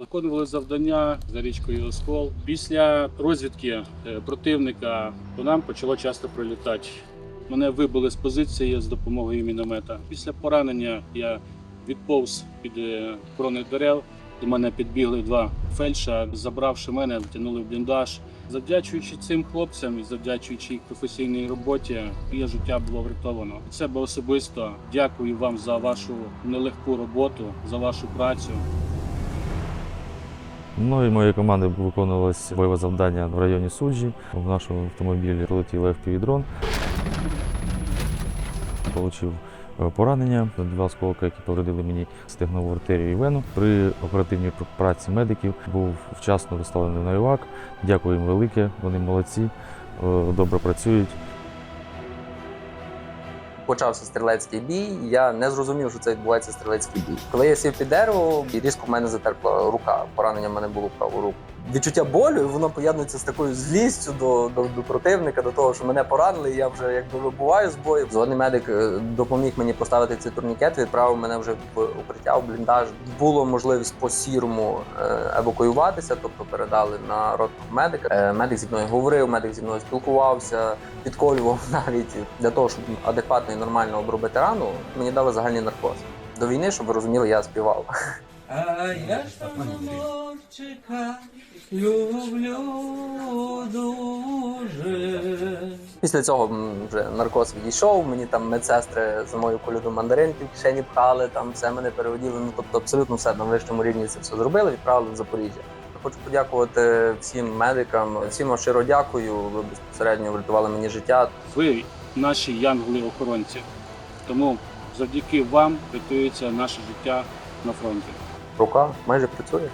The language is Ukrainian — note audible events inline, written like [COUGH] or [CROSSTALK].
Виконували завдання за річкою Оскол. Після розвідки е, противника по нам почало часто прилітати. Мене вибили з позиції з допомогою міномета. Після поранення я відповз під е, крони дерев. До мене підбігли два фельдша, забравши мене, втягнули в бліндаж. Завдячуючи цим хлопцям і завдячуючи їх професійній роботі, моє життя було врятовано. Від себе особисто дякую вам за вашу нелегку роботу, за вашу працю. Мною і моєю командою виконувалось бойове завдання в районі Суджі. В нашому автомобілі прилетів FPV-дрон. Получив е, поранення, два осколки, які повредили мені стегнову артерію і вену. При оперативній пр- праці медиків був вчасно доставлений на ІВАК. Дякую їм велике, вони молодці, е, добре працюють. Почався стрілецький бій. Я не зрозумів, що це відбувається стрілецький бій. Коли я сів під дерево, і різко в мене затерпла рука. Поранення в мене було в праву руку. Відчуття болю, і воно поєднується з такою злістю до, до, до противника, до того, що мене поранили, і я вже якби вибуваю з бою. Згодний медик е, допоміг мені поставити цей турнікет, відправив мене вже в укриття, в бліндаж. Було можливість по сірому е, евакуюватися, тобто передали на рот медика. Е, Медик зі мною говорив, медик зі мною спілкувався, підколював [LAUGHS] навіть для того, щоб адекватно і нормально обробити рану. Мені дали загальний наркоз. До війни, щоб ви розуміли, я співав. [LAUGHS] А я ж морчика люблю дуже. Після цього вже наркоз відійшов. Мені там медсестри за мою колюду мандаринки в кишені пхали, там все мене переводили. Ну тобто абсолютно все на вищому рівні це все зробили, відправили в Запоріжжя. Хочу подякувати всім медикам. Всім вам щиро дякую. Ви безпосередньо врятували мені життя. Ви наші янголи-охоронці. Тому завдяки вам рятується наше життя на фронті. Рука майже працює.